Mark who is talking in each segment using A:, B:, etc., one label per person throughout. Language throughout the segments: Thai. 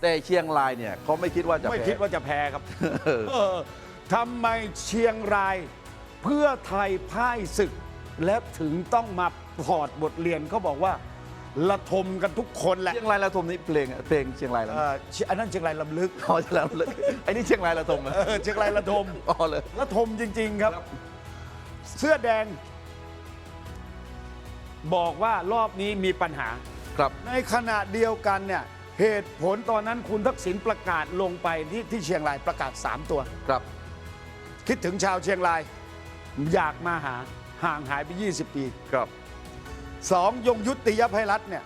A: แต่เชียงรายเนี่ยเขาไม่คิดว่าจะ
B: ไม่
A: แพ้
B: คิดว่าจะแพ้ครับ
A: เออ
B: เออทำไมเชียงรายเพื่อไทยพ่ายศึก และถึงต้องมาถอดบทเรียนเขาบอกว่าระทมกันทุกคนแหละ
A: เชียงรายระทมนี่เพลงเพลงเชียงรายแล้ว
B: เออเชียอันนั้นเชียงรายลำลึก
A: อ๋อเชียงรายระลึกไอ้นี่เชียงรายระทมนะ
B: เออเชียงรายระทม
A: อ๋อเลย
B: ระทมจริงๆครับ เสื้อแดง บอกว่ารอบนี้มีปัญหา
A: ครับ
B: ในขณะเดียวกันเนี่ย เหตุผลตอนนั้นคุณทักษิณประกาศลงไปที่ที่เชียงรายประกาศ 3 ตัว
A: ครับ
B: คิดถึงชาวเชียงราย อยากมาหาห่างหายไป 20 ปี
A: ครับ
B: สองยงยุติยภัยรัตน์เนี่ย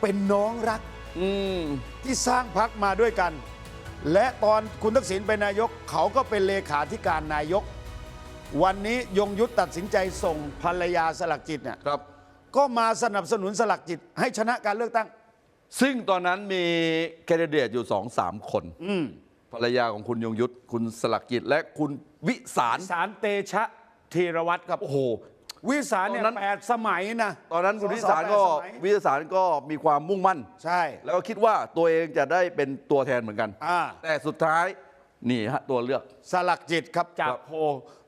B: เป็นน้องรัก
A: อืม
B: ที่สร้างพักมาด้วยกัน และตอนคุณทักษิณเป็นนายกเขาก็เป็นเลขาธิการนายก วันนี้ยงยุทธตัดสินใจส่งภรรยาสลักจิตเนี่ย
A: ครับ
B: ก็มาสนับสนุนสลักจิตให้ชนะการเลือกตั้ง
A: ซึ่งตอนนั้นมีแคนดิเดตอยู่สองสามคน
B: อืม
A: ภรรยาของคุณยงยุทธคุณสลักจิตและคุณวิสาร
B: สารเตชะธีรวัตรครับ
A: โอ้โห
B: วิสารเนี่ย
A: ตอนนั้น
B: แปดสมัยนะ
A: ตอนนั้นคุณ
B: ส
A: วิ
B: ส
A: สารก็
B: แปดสมัย
A: วิสารก็มีความมุ่งมั่น
B: ใช่
A: แล้วก็คิดว่าตัวเองจะได้เป็นตัวแทนเหมือนกัน
B: อ่า
A: แต่สุดท้ายนี่ฮะตัวเลือก
B: สลักจิตครับจาก
A: ครับ
B: โพล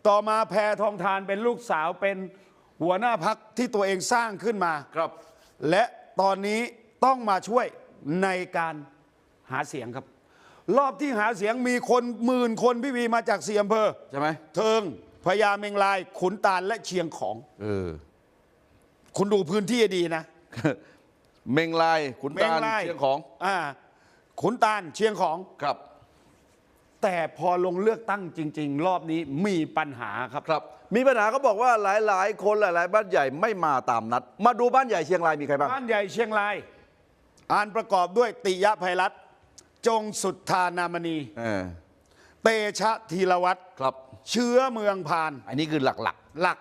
B: ต่อมาแพทองทานเป็นลูกสาวเป็นหัวหน้าพักที่ตัวเองสร้างขึ้นมา
A: ครับ
B: และตอนนี้ ต้องมาช่วยในการหาเสียงครับ รอบที่หาเสียงมีคนหมื่นคนพี่วีมาจากสี่อำเภอ
A: ใช่ไหม
B: เทิงพญาเมงลาย ขุนตาลและเชียงของ
A: เออ
B: คุณดูพื้นที่ให้ดีนะ
A: เมงลายขุน
B: เม
A: ตางล
B: ลาย
A: เชียงของ
B: อ่าขุนตาลเชียงของ
A: ครับ
B: แต่พอลงเลือกตั้งจริง ๆ รอบนี้มีปัญหาครับ
A: ครับ มีปัญหาเขาบอกว่าหลาย ๆ คนหลาย ๆ บ้านใหญ่ไม่มาตามนัด มาดูบ้านใหญ่เชียงรายมีใครบ้าง
B: บ้านใหญ่เชียงราย อ่านประกอบด้วยติยะภัยรัตน์จงสุทธานามณี
A: เออ
B: เตชะธีรวัตร
A: ครับ
B: เชื้อเมืองพาน
A: อันนี้คือหลัก
B: หลัก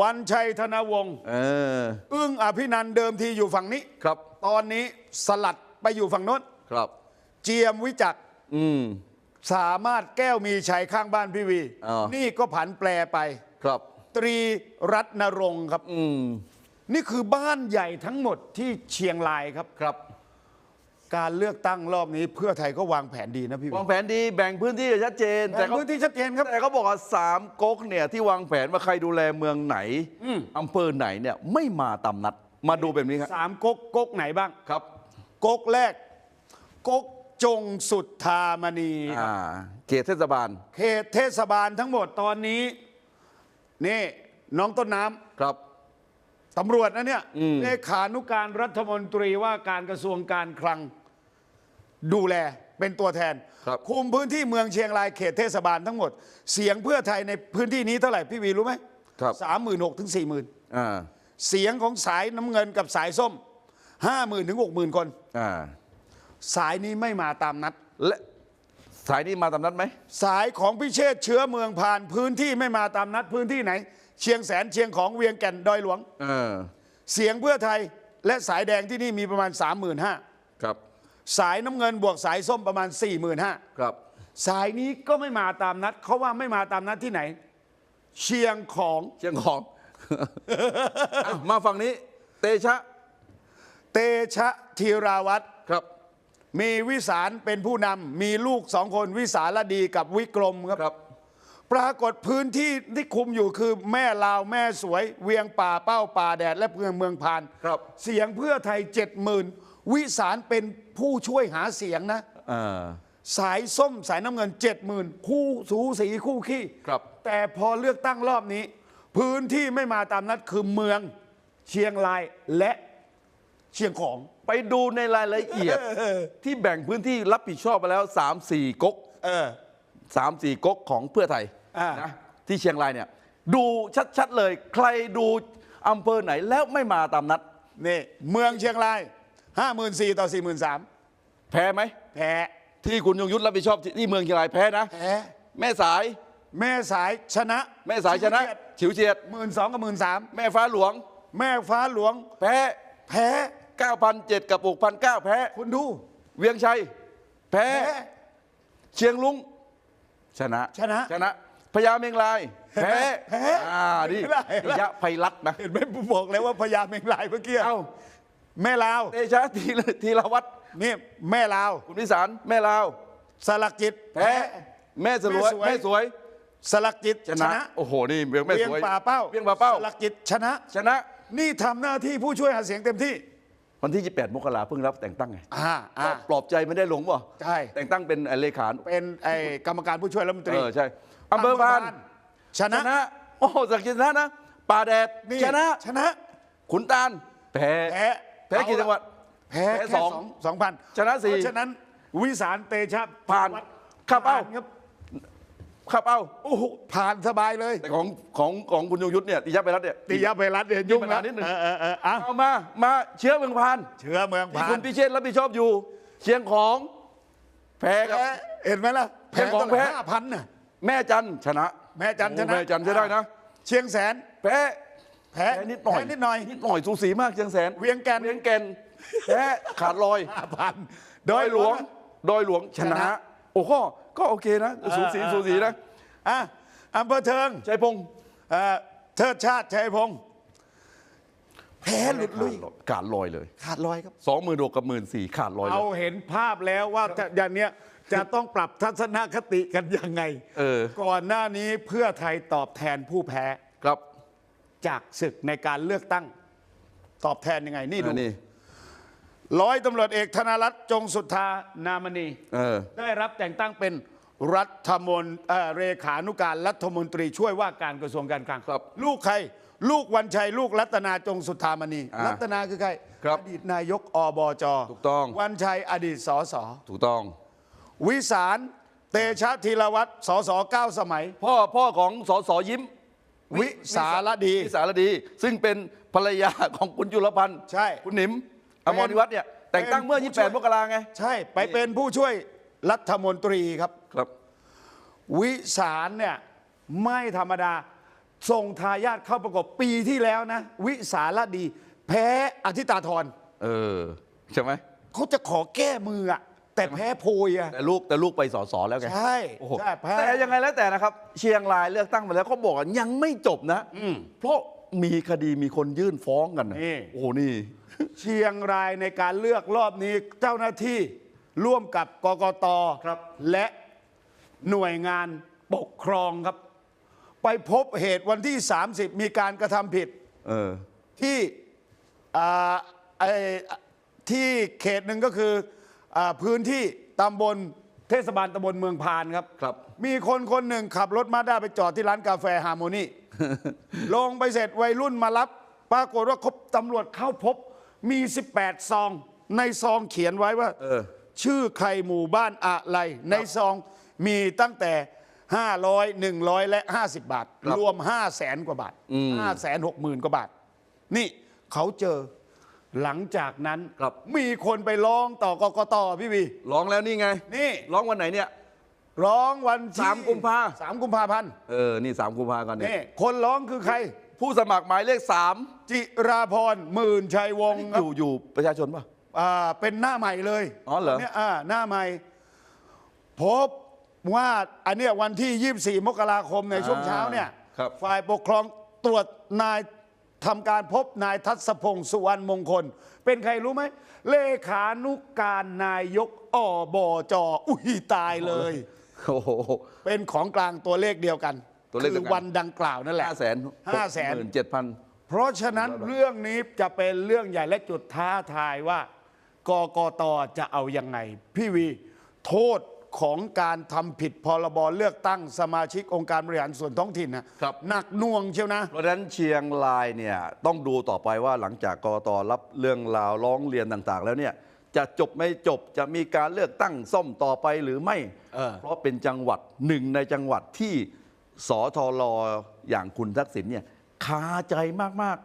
B: วันชัยธนวงศ์
A: ๆ เออ
B: อึ้งอภินันท์เดิมทีอยู่ฝั่งนี้
A: ครับ
B: ตอนนี้สลัดไปอยู่ฝั่งโน้น
A: ครับ
B: เจียมวิจักร
A: อืม
B: สามารถแก้วมีชัยข้างบ้านพี่วี
A: อ๋อ
B: นี่ก็ผันแปรไป
A: ครับ
B: ตรีรัตนรงค์ครับ
A: อืม
B: นี่คือบ้านใหญ่ทั้งหมดที่เชียงรายครับ
A: ครับ
B: การเลือกตั้งรอบนี้เพื่อไทยก็วางแผนดีนะพี่วี
A: วางแผนดีแบ่งพื้นที่ชัดเจน แต่
B: แต่
A: เขา
B: พื้นที่ชัดเจนครับ
A: แต่เขาบอกว่าสามก๊กเนี่ยที่วางแผนว่าใครดูแลเมืองไหน
B: อืม
A: อำเภอไหนเนี่ยไม่มาตามนัด มาดูแบบนี้ครับ
B: สามก๊กก๊กไหนบ้าง
A: ครับ
B: ก๊กแรกก๊กจงสุทธามณีครับ
A: อ่าเขตเทศบาล
B: เขตเทศบาลทั้งหมดตอนนี้ นี่น้องต้นน้ำ
A: ครับ
B: ตำรวจนะเนี่ย
A: อืม
B: เลขานุการรัฐมนตรีว่าการกระทรวงการคลังดูแลเป็นตัวแทน
A: ครับ
B: คุมพื้นที่เมืองเชียงรายเขตเทศบาลทั้งหมด เสียงเพื่อไทยในพื้นที่นี้เท่าไหร่พี่วีรู้ไหม
A: ครับ
B: สามหมื่นหกถึงสี่หมื่น
A: อ่า
B: เสียงของสายน้ำเงินกับสายส้มห้าหมื่นถึงหกหมื่นคน
A: อ่า
B: สายนี้ไม่มาตามนัด
A: และสายนี้มาตามนัดไหม
B: สายของพิเชษฐ์เชื้อเมืองผ่านพื้นที่ไม่มาตามนัดพื้นที่ไหน เชียงแสนเชียงของเวียงแก่นดอยหลวง
A: เออ
B: เสียงเพื่อไทยและสายแดงที่นี่มีประมาณ 3 5 0 0 0
A: ครับ
B: สายน้ำเงินบวกสายส้มประมาณ 4 5 0 0 0
A: ครับ
B: สายนี้ก็ไม่มาตามนัดเขาว่าไม่มาตามนัดที่ไหน เชียงของ
A: เชียงของอะมาฝั่งนี้ เตชะ
B: เตชะธีราวัตร
A: ครับ
B: มีวิสารเป็นผู้นำมีลูกสองคนวิสารดีกับวิกรมครับ
A: ครับ
B: ปรากฏพื้นที่ที่คุมอยู่คือแม่ลาวแม่สวย เวียงป่าเป้าป่าแดด และเมืองเมืองพาน
A: ครับ
B: เสียงเพื่อไทยเจ็ดหมื่นวิสารเป็นผู้ช่วยหาเสียงนะ
A: อ่า
B: สายส้มสายน้ำเงินเจ็ดหมื่นคู่สูสีคู่ขี้
A: ครับ
B: แต่พอเลือกตั้งรอบนี้ พื้นที่ไม่มาตามนัดคือเมืองเชียงรายและเชียงของ
A: ไปดูในรายละเอียด ที่แบ่งพื้นที่รับผิดชอบไปแล้ว 3 4 ก๊ก
B: เออ
A: 3 4 ก๊กของเพื่อไทย
B: อ่าน
A: นะที่เชียงรายเนี่ยดูชัดๆเลยใครดูอำเภอไหนแล้วไม่มาตามนัด
B: นี่เมืองเชียงรายห้าหมื่นสี่ต่อสี่หมื่นสาม
A: แพ้ไหม
B: แพ้
A: ที่คุณยงยุทธรับผิดชอบที่ที่เมืองเชียงรายแพ้นะ
B: แพ้
A: แม่สาย
B: แม่สายชนะ
A: แม่สายชนะฉิวเฉียด
B: หมื่นสองกับหมื่นสาม
A: แม่ฟ้าหลวง
B: แม่ฟ้าหลวง
A: แพ้
B: แพ้
A: 9,007กับ6,009แพ้
B: คุณดู
A: เวียงชัยแพ้
B: แพ้
A: เชียงลุงชนะ
B: ชนะ
A: ชนะ พญาเมงลายแพ้
B: แพ้
A: อ่านี่
B: ไม่ได้
A: ปิยะไพรัตน์นะ
B: เห็นไหมผมบอกแล้วว่าพญาเมงลายเมื่อกี้
A: เอ้า
B: แม่ลาว
A: เตชะทีละทีละวัด
B: นี่แม่ลาว
A: คุณพิสารแม่ลาว
B: สลักจิต
A: แพ้แม่สลวย
B: แม่สวย
A: แม่สวย
B: สลักจิต
A: ช
B: ช
A: นะ
B: นะ
A: โอ้โหนี่เบียงแม่
B: เวีย
A: ส
B: ง
A: วย
B: ป่าเป้า
A: เวียงป่าเป้า
B: สลักจิตชนะ
A: ชนะ
B: นี่ทำหน้าที่ผู้ช่วยหาเสียงเต็มที่
A: วันที่ 28 มกราเพิ่งรับแต่งตั้งไง
B: อ่าอ่า
A: ปลอบใจไม่ได้หลงป่ะ
B: ใช่
A: แต่งตั้งเป็นเลขา
B: เป็นไอ้กรรมการผู้ช่วยรัฐมนตรี
A: เออใช่อำเภอพาน
B: ช
A: ช
B: นะ
A: นะ โอ้โหสักดิ์ชนะนะป่าแดด
B: นี่
A: ชนะ
B: ชนะ
A: ขุนตาลแพ้
B: แพ้
A: แพ้กี่จังหวัด
B: แพ้
A: แพ้
B: แค่
A: สอง
B: สองสองพัน
A: ชนะสี่
B: เพราะฉะนั้นวิสารเตชะ
A: ผ่าน
B: วัด
A: เข้าเป้า
B: ผ่นครับ
A: ข้าเป้า
B: โอ้โหผ่านสบายเลย
A: แต่ของของของคุณยงยุทธเนี่ยติยะไปรัตน์เนี่ย
B: ติยะไพรัตน์เนี่ยยุ่ง
A: มีปัญ
B: แล้
A: หาวนิดหนึ่ง
B: เออเออเอออะ
A: เอามามาเชื้อเมืองพาน
B: เชื้อเมือง
A: ที่
B: ผ่า
A: คุ
B: น
A: ณพิเชษฐ์รับผิดชอบอยู่ เชียงของ แพ้ครับ
B: แพ้เห็นไหมล่ะ
A: แพ้ของแพ้
B: ห้าพันน่ะ
A: แม่จันทร์ชนะ
B: แม่จันทร์ชนะ
A: โอ้แม่จันทร์ใช้ได้นะ
B: เชียงแสน
A: แพ้
B: แพ้
A: แพ้นิดหน่อย
B: แพ้นิดหน่อย
A: นิดหน่อยสูสีมากเชียงแสน
B: เวียงแก่น
A: เวียงแก่นแพ้ขาดลอย
B: ห้าพัน
A: ดอยหลวงดอยหลวงชนะ
B: ชนะ
A: โอ้ก็ ก็โอเคนะ สูสีสูสีนะ
B: อะอำเภอเทิง
A: ชัยพงศ์
B: เอ่อเทิดชาติชัยพงศ์แพ้หลุดลุย
A: ขาดลอยเลย
B: ขาดลอยครับ
A: สองหมื่นกกับหมื่นสี่ขาดลอยเล
B: เอา
A: ย
B: เห็นภาพแล้วว่าจะอย่างเนี้ยจะต้องปรับทัศนคติกันยังไง
A: เออ
B: ก่อนหน้านี้เพื่อไทยตอบแทนผู้แพ้
A: ครับ
B: จากศึกในการเลือกตั้ง ตอบแทนยังไงนี่ดู
A: อันนี่
B: ร้อยตำรวจเอกธนรัตน์จงสุทธานามณี
A: เออ
B: ได้รับแต่งตั้งเป็นรัฐมนเอ่อเลขานุการรัฐมนตรีช่วยว่าการกระทรวงการคลัง
A: ครับ
B: ลูกใคร ลูกวันชัย ลูกรัตนาจงสุทธามณี
A: อ่า
B: รัตนาคือใคร
A: ครับ
B: อดีตนายกอบจ
A: ถูกต้อง
B: วันชัยอดีตสส
A: ถูกต้อง
B: วิสารเตชะธีรวัตรสสเก้าสมัย
A: พ่อพ่อของสสยิ้ม
B: วิสารดี
A: วิสารดี ซึ่งเป็นภรรยาของคุณจุลพันธ์
B: ใช่
A: คุณหนิม อมรนิวัฒน์เนี่ยแต่งตั้งเมื่อ
B: เป็นผู้ช่วย
A: 28 มกราไง
B: ใช่ ไปเป็นผู้ช่วยรัฐมนตรีครับ
A: ครับ
B: วิสารเนี่ยไม่ธรรมดา ส่งทายาทเข้าประกบปีที่แล้วนะ วิสารดี แพ้อธิตาธร
A: เออ ใช่ไหม
B: เขาจะขอแก้มืออะแต่แพ้โพยอะ
A: แต่ลูกแต่ลูกไปสสแล้วไง
B: ใช่
A: โอ้โห
B: ใช่แพ้
A: แต่ยังไงแล้วแต่นะครับ เชียงรายเลือกตั้งมาแล้วเขาบอกว่ายังไม่จบนะ เพราะมีคดีมีคนยื่นฟ้องกันนะ
B: นี่
A: โอ้โหนี่
B: เชียงรายในการเลือกรอบนี้เจ้าหน้าที่ร่วมกับกกต
A: ครับ
B: และหน่วยงานปกครองครับ ไปพบเหตุวันที่ 30 มีการกระทำผิด
A: เออ
B: ที่อ่าไอ้ที่เขตหนึ่งก็คืออาพื้นที่ตำบลเทศบาลตำบลเมืองพานครับ
A: ครับ
B: มีคนคนหนึ่งขับรถมาด้าไปจอดที่ร้านกาแฟฮาร์โมนี ลงไปเสร็จวัยรุ่นมารับ ปรากฏว่าครบตำรวจเข้าพบ มี 18 ซอง ในซองเขียนไว้ว่า
A: เออ
B: ชื่อใครหมู่บ้านอะไร ในซองมีตั้งแต่ 500 100 และ 50 บาท
A: ครับ
B: รวม 5 0 0แสนกว่าบาท5แสน6หมื่นกว่าบาท นี่เขาเจอหลังจากนั้น
A: ครับ
B: มีคนไปร้องต่อกกตพี่วี
A: ร้องแล้วนี่ไง
B: นี่
A: ร้องวันไหนเนี่ย
B: ร้องวันที่
A: สามกุมภา
B: สามกุมภาพันธ์
A: เออ นี่สามกุมภากันเนี่ย
B: นี่คนร้องคือใคร
A: ผู้สมัครหมายเลขสาม
B: จิราพรหมื่นชัยวงศ์ค
A: อ
B: รับ
A: ยู่อยู่ประชาชนป่ะ
B: อ่าเป็นหน้าใหม่เลย
A: อ๋อเหรอ
B: นนี้ยอ่าหน้าใหม่ พบว่าอันเนี้ยวันที่ 24 มกราคมในช่วงเช้าเนี่ย
A: ครับ
B: ฝ่ายปกครองตรวจนายทำการพบนายทัศพงศ์สุวรรณมงคล เป็นใครรู้ไหม เลขานุการนายกอบจ อุ้ยตายเลย
A: โอ้โห
B: เป็นของกลางตัวเลขเดียวกัน
A: ตัวเลขเดี
B: คื
A: ยว
B: อ
A: กัน
B: วันดังกล่าวนั่นแหละ
A: ห้าแสน
B: ห้าแสน
A: เจ็ดพัน
B: เพราะฉะนั้นเรื่องนี้จะเป็นเรื่องใหญ่และจุดท้าทายว่ากกตจะเอายังไง พี่วีโทษของการทำผิดพรบเลือกตั้งสมาชิกองค์การบริหารส่วนท้องถิ่นนะครับหนักหน่วงเชียวนะ
A: เพราะฉะนั้นเชียงรายเนี่ยต้องดูต่อไปว่าหลังจากกรตรับเรื่องราวร้องเรียนต่างๆ แล้วเนี่ยจะจบไม่จบจะมีการเลือกตั้งซ่อมต่อไปหรือไม่
B: เออ
A: เพราะเป็นจังหวัดหนึ่งในจังหวัดที่ สทลอย่างคุณทักษิณเนี่ยคาใจมาก